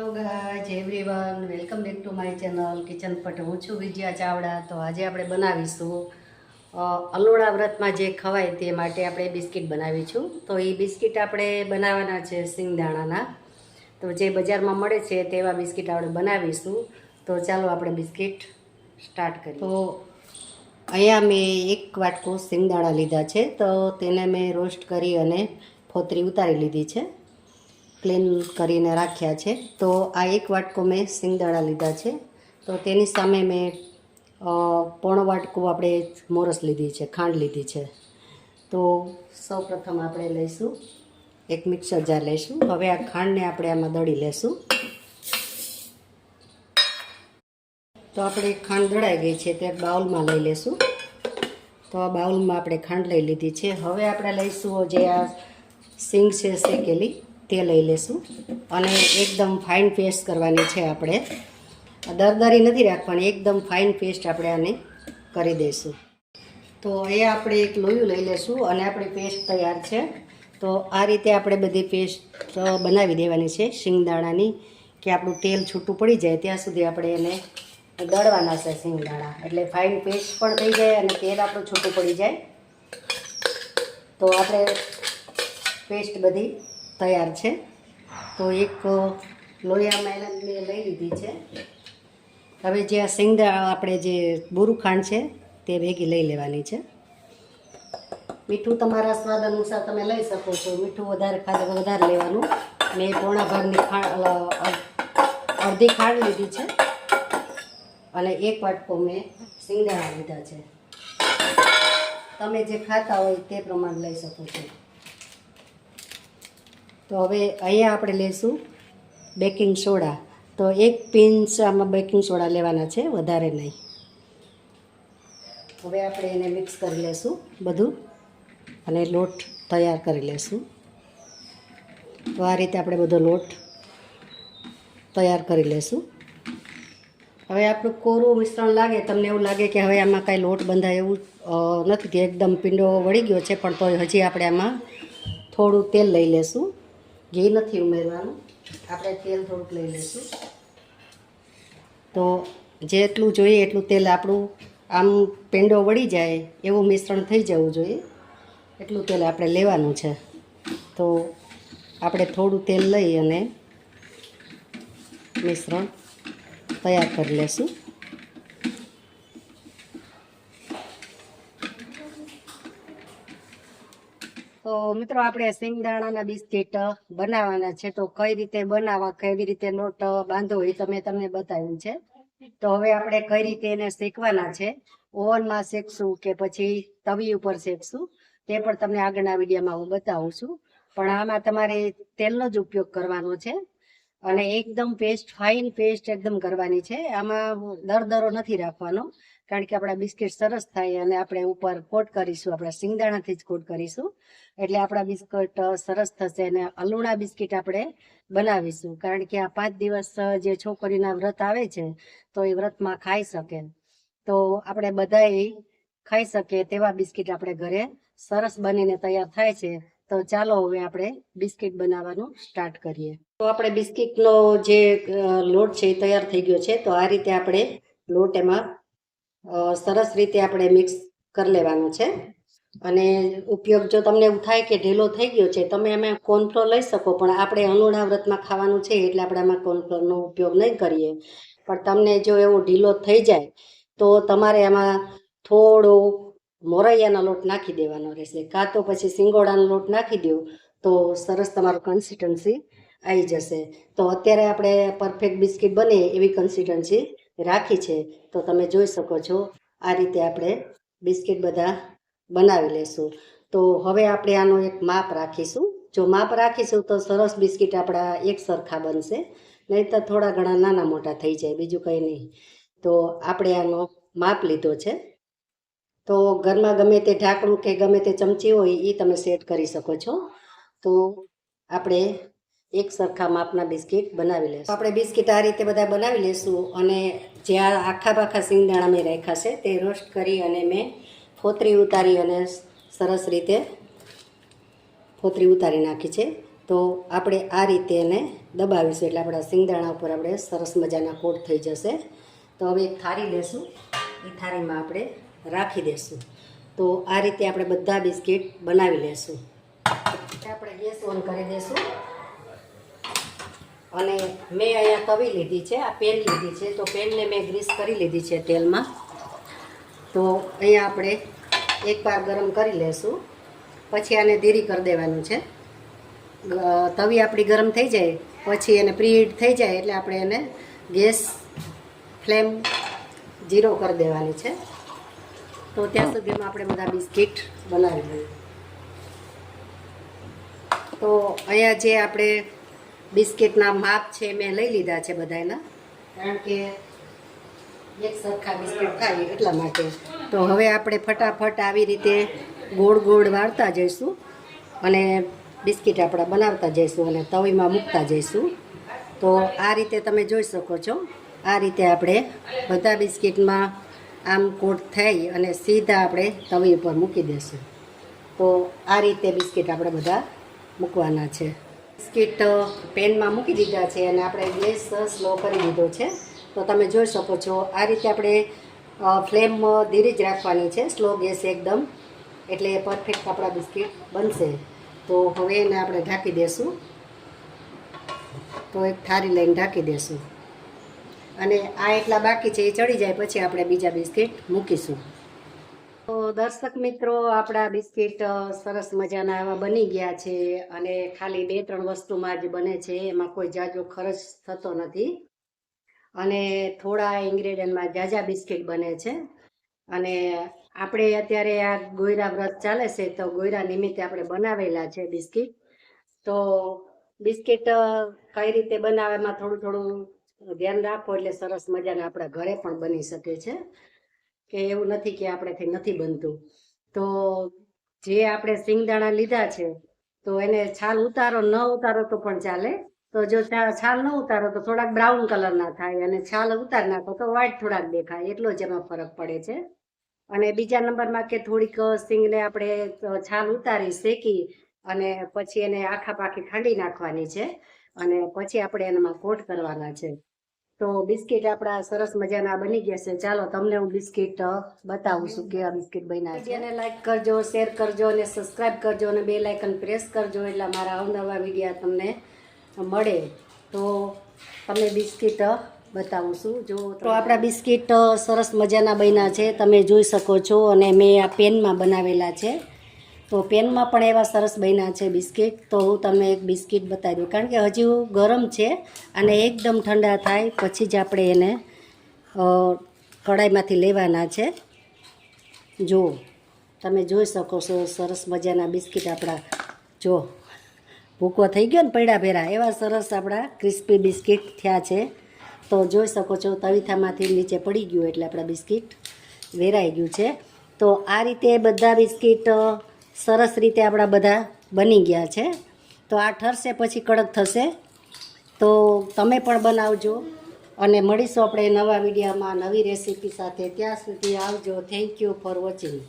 Hello guys everyone welcome back to my channel kitchen પટ હું છું વિજયા ચાવડા. તો આજે આપણે બનાવીશું અલોડા વ્રતમાં જે ખવાય તે માટે આપણે બિસ્કિટ બનાવીશું. તો એ બિસ્કિટ આપણે બનાવવાના છે સિંગદાણાના. તો જે બજારમાં મળે છે તેવા બિસ્કિટ આપણે બનાવીશું. તો ચાલો આપણે બિસ્કિટ સ્ટાર્ટ કરીએ. તો અહીંયા મેં એક વાટકો સિંગદાણા લીધા છે. તો તેને મેં રોસ્ટ કરી અને ફોતરી ઉતારી લીધી છે. ક્લીન કરીને રાખ્યા છે. તો આ એક વાટકો મેં સિંગદાણા લીધા છે. તો તેની સામે મેં પોણો વાટકો આપણે મોરસ લીધી છે, ખાંડ લીધી છે. તો સૌ પ્રથમ આપણે લઈશું, એક મિક્સર જાર લઈશું. હવે આ ખાંડને આપણે આમાં દળી લેશું. તો આપણે ખાંડ દળાઈ ગઈ છે તે બાઉલમાં લઈ લેશું. તો આ બાઉલમાં આપણે ખાંડ લઈ લીધી છે. હવે આપણે લઈશું જે આ સિંગ છે શેકેલી. તે લઈ લેશું. અને એકદમ ફાઇન પેસ્ટ કરવાની છે આપણે. દરદરી નથી રાખવાની, એકદમ ફાઇન પેસ્ટ આપણે આને કરી દઈશું. તો એ આપણે એક લોયું લઈ લેશું અને આપણી પેસ્ટ તૈયાર છે. તો આ રીતે આપણે બધી પેસ્ટ બનાવી દેવાની છે શિંગદાણાની, કે આપણું તેલ છૂટું પડી જાય ત્યાં સુધી આપણે એને દળવાના છે શિંગદાણા. એટલે ફાઇન પેસ્ટ પણ થઈ જાય અને તેલ આપણું છૂટું પડી જાય. તો આપણે પેસ્ટ બધી તૈયાર છે. તો એક લોયા મેલન મેં લઈ લીધી છે. હવે જે આ સિંગડા, આપણે જે બોરું ખાંડ છે, તે ભેગી લઈ લેવાની છે. મીઠું તમારા સ્વાદ અનુસાર તમે લઈ શકો છો. મીઠું વધારે ખાધે વધારે લેવાનું. મેં પોણા ભાગની ખાંડ અડધી ખાંડ લીધી છે. અને એક વાટકો મેં સિંગદાણા લીધા છે. તમે જે ખાતા હોય તે પ્રમાણે લઈ શકો છો. તો હવે અહીંયા આપણે લઈશું બેકિંગ સોડા. તો એક પિન્સ આમાં બેકિંગ સોડા લેવાના છે, વધારે નહીં. હવે આપણે એને મિક્સ કરી લેશું બધું અને લોટ તૈયાર કરી લેશું. તો આ રીતે આપણે બધો લોટ તૈયાર કરી લેશું. હવે આપણું કોરું મિશ્રણ લાગે, તમને એવું લાગે કે હવે આમાં કાંઈ લોટ બંધાય એવું નથી કે એકદમ પીંડો વળી ગયો છે, પણ તો હજી આપણે આમાં થોડું તેલ લઈ લેશું. ઘી નથી ઉમેરવાનું. આપણે તેલ થોડુંક લઈ લઈશું. તો જેટલું જોઈએ એટલું તેલ આપણું આમ પેંડો વળી જાય એવું મિશ્રણ થઈ જવું જોઈએ. એટલું તેલ આપણે લેવાનું છે. તો આપણે થોડું તેલ લઈ અને મિશ્રણ તૈયાર કરી લેશું મિત્રો, આપણે સિંગદાણાના બિસ્કિટ બનાવવાના છે. તો કઈ રીતે બનાવવા, કેવી રીતે લોટ બાંધવો એ તમે તમને બતાવ્યું છે. તો હવે આપણે કઈ રીતે એને શેકવાના છે. ઓવનમાં શેકશું કે પછી તવી ઉપર શેકશું, તે પણ તમને આગળના વિડીયોમાં હું બતાવું છું. પણ આમાં તમારે તેલનો જ ઉપયોગ કરવાનો છે. અને એકદમ પેસ્ટ ફાઇન પેસ્ટ એકદમ કરવાની છે. આમાં દરદરો નથી રાખવાનો, કારણ કે આપણા બિસ્કિટ સરસ થાય અને આપણે ઉપર કોટ કરીશું, આપણા સિંગદાણાથી જ કોટ કરીશું. એટલે આપણા બિસ્કિટ સરસ થશે અને અલુણા બિસ્કિટ આપણે બનાવીશું. કારણ કે આ પાંચ દિવસ જે છોકરીના વ્રત આવે છે, તો એ વ્રતમાં ખાઈ શકે. તો આપણે બધાએ ખાઈ શકીએ તેવા બિસ્કિટ આપણે ઘરે સરસ બનીને તૈયાર થાય છે. તો ચાલો હવે આપણે બિસ્કિટ બનાવવાનું સ્ટાર્ટ કરીએ. તો આપણે બિસ્કિટનો જે લોટ છે એ તૈયાર થઈ ગયો છે, તો આ રીતે આપણે લોટ એમાં સરસ રીતે આપણે મિક્સ કરી લેવાનો છે. અને ઉપયોગ જો તમને એવું થાય કે ઢીલો થઈ ગયો છે, તમે એમાં કોર્નફ્લોર લઈ શકો, પણ આપણે અનુણા વ્રતમાં ખાવાનું છે એટલે આપણે આમાં કોર્નફ્લોરનો ઉપયોગ નહીં કરીએ. પણ તમને જો એવો ઢીલો થઈ જાય, તો તમારે એમાં થોડો મોરૈયાનો લોટ નાખી દેવાનો રહેશે. કાં તો પછી સિંગોડાનો લોટ નાખી દો તો સરસ તમારું કન્સિસ્ટન્સી આવી જશે. તો અત્યારે આપણે પરફેક્ટ બિસ્કિટ બને એવી કન્સિસ્ટન્સી રાખી છે. તો તમે જોઈ શકો છો, આ રીતે આપણે બિસ્કિટ બધા બનાવી લેશું. તો હવે આપણે આનો એક માપ રાખીશું. જો માપ રાખીશું તો સરસ બિસ્કિટ આપણા એક સરખા બનશે. નહીં તો થોડા ઘણા નાના મોટા થઈ જાય, બીજું કંઈ નહીં. તો આપણે આનો માપ લીધો છે. તો ઘરમાં ગમે તે ઢાંકણું કે ગમે તે ચમચી હોય એ તમે સેટ કરી શકો છો. તો આપણે એક સરખા માપના બિસ્કિટ બનાવી લેશું. આપણે બિસ્કિટ આ રીતે બધા બનાવી લઈશું અને જે આ આખા પાખા સિંગદાણા મેં રાખ્યા છે તે રોસ્ટ કરી અને મેં ફોતરી ઉતારી અને સરસ રીતે ફોતરી ઉતારી નાખી છે. તો આપણે આ રીતે એને દબાવીશું એટલે આપણા સિંગદાણા ઉપર આપણે સરસ મજાના કોટ થઈ જશે. તો હવે એક થાળી લેશું. એ થાળીમાં આપણે રાખી દેશું. તો આ રીતે આપણે બધા બિસ્કિટ બનાવી લેશું. આપણે ગેસ ઓન કરી દઈશું અને મેં અહીંયા તવી લીધી છે, આ પેન લીધી છે, તો પેનને મેં ગ્રીસ કરી લીધી છે તેલમાં. તો અહીંયા આપણે એકવાર ગરમ કરી લેશું. પછી આને ધીરી કરી દેવાનું છે. તવી આપણી ગરમ થઈ જાય, પછી એને પ્રીહીટ થઈ જાય એટલે આપણે એને ગેસ ફ્લેમ જીરો કરી દેવાની છે. તો ત્યાં સુધીમાં આપણે બધા બિસ્કિટ બનાવી લઈએ. તો અહીંયા જે આપણે બિસ્કિટના માપ છે મેં લઈ લીધા છે બધાના કારણ કે એક સરખા બિસ્કિટ થાય એટલા માટે. તો હવે આપણે ફટાફટ આવી રીતે ગોળ ગોળ વાળતા જઈશું અને બિસ્કિટ આપણા બનાવતા જઈશું અને તવીમાં મૂકતા જઈશું. તો આ રીતે તમે જોઈ શકો છો. આ રીતે આપણે બધા બિસ્કિટમાં આમ કોટ થઈ અને સીધા આપણે તવી ઉપર મૂકી દઈશું તો આ રીતે બિસ્કિટ આપણે બધા મૂકવાના છે. બિસ્કિટ પેનમાં મૂકી દીધા છે અને આપણે ગેસ સ્લો કરી દીધો છે. તો તમે જોઈ શકો છો, આ રીતે આપણે ફ્લેમ ધીરે જ રાખવાની છે, સ્લો ગેસ એકદમ. એટલે પરફેક્ટ આપણા બિસ્કિટ બનશે. તો હવે એને આપણે ઢાંકી દઈશું તો એક થારી લઈને ઢાંકી દઈશું અને આ એટલા બાકી છે, એ ચડી જાય પછી આપણે બીજા બિસ્કિટ મૂકીશું. તો દર્શક મિત્રો, આપણા બિસ્કિટ સરસ મજાના એવા બની ગયા છે અને ખાલી બે, ત્રણ વસ્તુમાં જ બને છે. એમાં કોઈ જાજો ખર્ચ થતો નથી. અને થોડા ઇન્ગ્રેડિયન્ટમાં જાજા બિસ્કિટ બને છે. અને આપણે અત્યારે આ ગોયરા વ્રત ચાલે છે, તો ગોયરા નિમિત્તે આપણે બનાવેલા છે બિસ્કિટ. તો બિસ્કિટ કઈ રીતે બનાવવામાં થોડું થોડું ધ્યાન રાખો એટલે સરસ મજાના આપણા ઘરે પણ બની શકે છે. કે એવું નથી કે આપણેથી નથી બનતું. તો જે આપણે સિંગદાણા લીધા છે, તો એને છાલ ઉતારો, ન ઉતારો તો પણ ચાલે. તો જો છાલ ન ઉતારો તો થોડાક બ્રાઉન કલરના થાય અને છાલ ઉતાર નાખો તો વ્હાઈટ થોડાક દેખાય. એટલો જ એમાં ફરક પડે છે. અને બીજા નંબરમાં કે થોડીક સિંગને આપણે છાલ ઉતારી શેકી અને પછી એને આખા પાખી ખાંડી નાખવાની છે. અને પછી આપણે એનામાં કોટ કરવાના છે. તો બિસ્કિટ આપણા સરસ મજાના બની ગયા છે. ચાલો, તમને હું બિસ્કિટ બતાવું છું કેવા બિસ્કિટ બન્યા છે. એને લાઈક કરજો, શેર કરજો અને સબસ્ક્રાઈબ કરજો અને બે લાઇકન પ્રેસ કરજો એટલે મારા અવનવા વિડીયા તમને મળે. તો તમને બિસ્કિટ બતાવું છું. જો તો આપણા બિસ્કિટ સરસ મજાના બન્યા છે. તમે જોઈ શકો છો અને મેં આ પેનમાં બનાવેલા છે. તો પેનમાં પણ એવા સરસ બન્યા છે બિસ્કિટ. તો હું તમને એક બિસ્કિટ બતાવી દઉં. કારણ કે હજી ગરમ છે અને એકદમ ઠંડા થાય પછી જ આપણે એને કઢાઈમાંથી લેવાના છે. જો તમે જોઈ શકો છો સરસ મજાના બિસ્કિટ આપણા. જો, ભૂકો થઈ ગયો ને પૈડા ભેરા. એવા સરસ આપણા ક્રિસ્પી બિસ્કિટ થયા છે. તો જોઈ શકો છો તવીથામાંથી નીચે પડી ગયું એટલે આપણા બિસ્કિટ વેરાઈ ગયું છે. તો આ રીતે બધા બિસ્કિટ સરસ રીતે આપણા બધા બની ગયા છે. તો આ ઠરશે પછી કડક થશે. તો તમે પણ બનાવજો અને મળીશું આપણે નવા વિડીયામાં નવી રેસીપી સાથે. ત્યાં સુધી આવજો. Thank you for watching